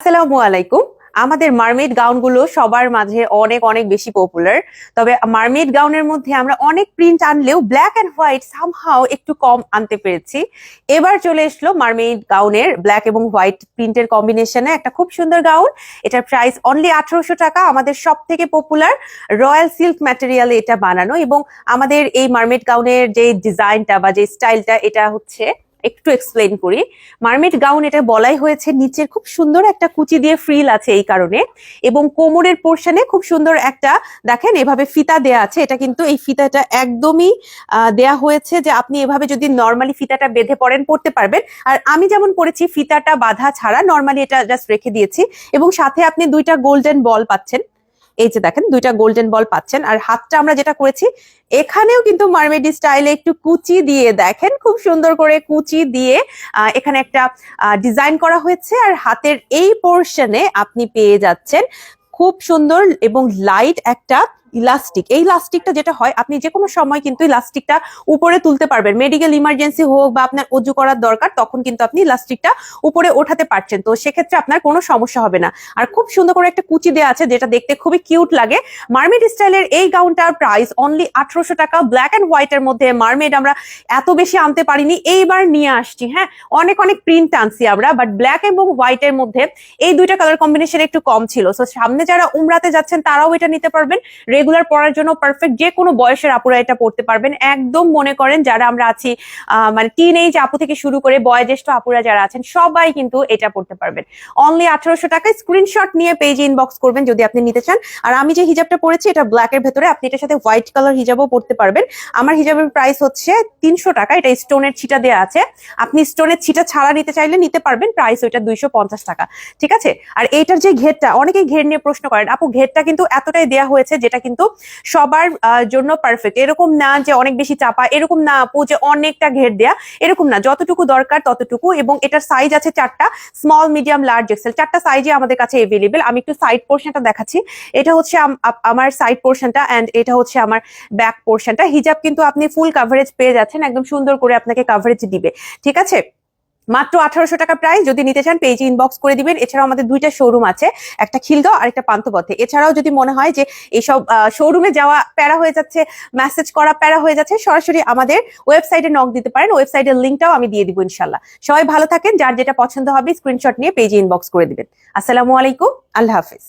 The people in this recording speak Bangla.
আসসালামু আলাইকুম। আমাদের মারমেড গাউনগুলো সবার মাঝে অনেক অনেক বেশি পপুলার তবে মারমেড গাউনের মধ্যে আমরা অনেক প্রিন্ট আনলেও ব্ল্যাক অ্যান্ড হোয়াইট সামহাও একটু কম আনতে পেরেছি। এবার চলে এসলো মারমেড গাউনের ব্ল্যাক এবং হোয়াইট প্রিন্টের কম্বিনেশনে একটা খুব সুন্দর গাউন। এটার প্রাইস অনলি আঠারোশো টাকা, আমাদের সব থেকে পপুলার রয়্যাল সিল্ক ম্যাটেরিয়ালে এটা বানানো এবং আমাদের এই মারমেড গাউনের যে ডিজাইনটা বা যে স্টাইলটা এটা হচ্ছে একটু এক্সপ্লেন করি। মারমেড গাউন এটা বলাই হয়েছে নিচের খুব সুন্দর একটা কুচি দিয়ে ফ্রিল আছে এই কারণে এবং কোমরের পোর্শনে খুব সুন্দর একটা, দেখেন এভাবে ফিতা দেয়া আছে। এটা কিন্তু এই ফিতাটা একদমই দেয়া হয়েছে যে আপনি এভাবে যদি নর্মালি ফিতাটা বেঁধে পরেন পড়তে পারবেন। আর আমি যেমন পড়েছি ফিতাটা বাধা ছাড়া নর্মালি এটা জাস্ট রেখে দিয়েছি। এবং সাথে আপনি দুইটা গোল্ডেন বল পাচ্ছেন। এই যে দেখেন, দুইটা গোল্ডেন বল পাচ্ছেন। আর হাতটা আমরা যেটা করেছি, এখানেও কিন্তু মারমেডি স্টাইলে একটু কুচি দিয়ে দেখেন, খুব সুন্দর করে কুচি দিয়ে এখানে একটা ডিজাইন করা হয়েছে। আর হাতের এই পোর্শনে আপনি পেয়ে যাচ্ছেন খুব সুন্দর এবং লাইট একটা ইলাস্টিক এই ইলাস্টিকটা যেটা হয়, আপনি যে কোনো সময় কিন্তু ইলাস্টিকটা উপরে তুলতে পারবেন। মেডিকেল ইমার্জেন্সি হোক বা আপনার অজু করার দরকার, তখন কিন্তু আপনি ইলাস্টিকটা উপরে ওঠাতে পারছেন। তো সেক্ষেত্রে আপনার কোনো সমস্যা হবে না। আর খুব সুন্দর করে একটা কুচি দেওয়া আছে, যেটা দেখতে খুবই কিউট লাগে। মার্মেড স্টাইলের এই গাউনটার প্রাইস অনলি আঠারোশো টাকা। ব্ল্যাক অ্যান্ড হোয়াইটের মধ্যে মার্মেড আমরা এত বেশি আনতে পারিনি। এইবার নিয়ে আসছি হ্যাঁ? অনেক অনেক প্রিন্ট আনছি আমরা বাট ব্ল্যাক এবং হোয়াইটের মধ্যে এই দুইটা কালার কম্বিনেশন একটু কম ছিল। সো সামনে যারা উমরাতে যাচ্ছেন, তারাও এটা নিতে পারবেন। রেগুলার পরার জন্য পারফেক্ট যে কোনো বয়সের আপুরা এটা পড়তে পারবেন। একদম মনে করেন যারা আমরা আছি মানে টিন এইজ আপু থেকে শুরু করে বয়োজ্যেষ্ঠ আপুরা যারা আছেন, সবাই কিন্তু এটা পড়তে পারবেন। অনলি আঠারোশো টাকায় স্ক্রিনশট নিয়ে পেজে ইনবক্স করবেন যদি আপনি নিতে চান। আর আমি যে হিজাবটা পরেছি, এটা ব্ল্যাক এর ভেতরে, আপনি এটার সাথে হোয়াইট কালার হিজাবও পড়তে পারবেন। আমার হিজাবের প্রাইস হচ্ছে তিনশো টাকা, এটা স্টোনের ছিটা দেওয়া আছে। আপনি স্টোনের ছিটা ছাড়া নিতে চাইলে নিতে পারবেন প্রাইস ওইটা দুইশো পঞ্চাশ টাকা। ঠিক আছে? আর এইটার যে ঘেরটা, অনেকেই ঘের নিয়ে প্রশ্ন করেন, আপু, ঘেরটা কিন্তু এতটাই দেয়া হয়েছে, যেটা কিন্তু সবার জন্য পারফেক্ট এরকম না যে অনেক বেশি চাপা, এরকম না আপু যে অনেকটা ঘের দেয়া, এরকম না। যতটুকু দরকার ততটুকু এবং এটার সাইজ আছে চারটা স্মল মিডিয়াম লার্জ এক্সেল চারটা সাইজে আমাদের কাছে এভেলেবেল আমি একটু সাইড পোর্শনটা দেখাচ্ছি। এটা হচ্ছে আমার সাইড পোর্শনটা অ্যান্ড এটা হচ্ছে আমার ব্যাক পোর্শনটা হিজাব কিন্তু আপনি ফুল কাভারেজ পেয়ে যাচ্ছেন। একদম সুন্দর করে আপনাকে কাভারেজ দিবে। ঠিক আছে? মাত্র আঠারোশো টাকা প্রাইস যদি নিতে চান পেজে ইনবক্স করে দিবেন। এছাড়াও আমাদের দুইটা শোরুম আছে, একটা খিলগাঁও আর একটা পান্তপথে এছাড়াও যদি মনে হয় যে এইসব শোরুমে যাওয়া প্যারা হয়ে যাচ্ছে মেসেজ করা প্যারা হয়ে যাচ্ছে, সরাসরি আমাদের ওয়েবসাইটে নক দিতে পারেন। ওয়েবসাইটের লিঙ্কটাও আমি দিয়ে দিব ইনশাল্লাহ সবাই ভালো থাকেন, যার যেটা পছন্দ হবে স্ক্রিনশট নিয়ে পেজে ইনবক্স করে দিবেন। আসসালামু আলাইকুম, আল্লাহ হাফিজ।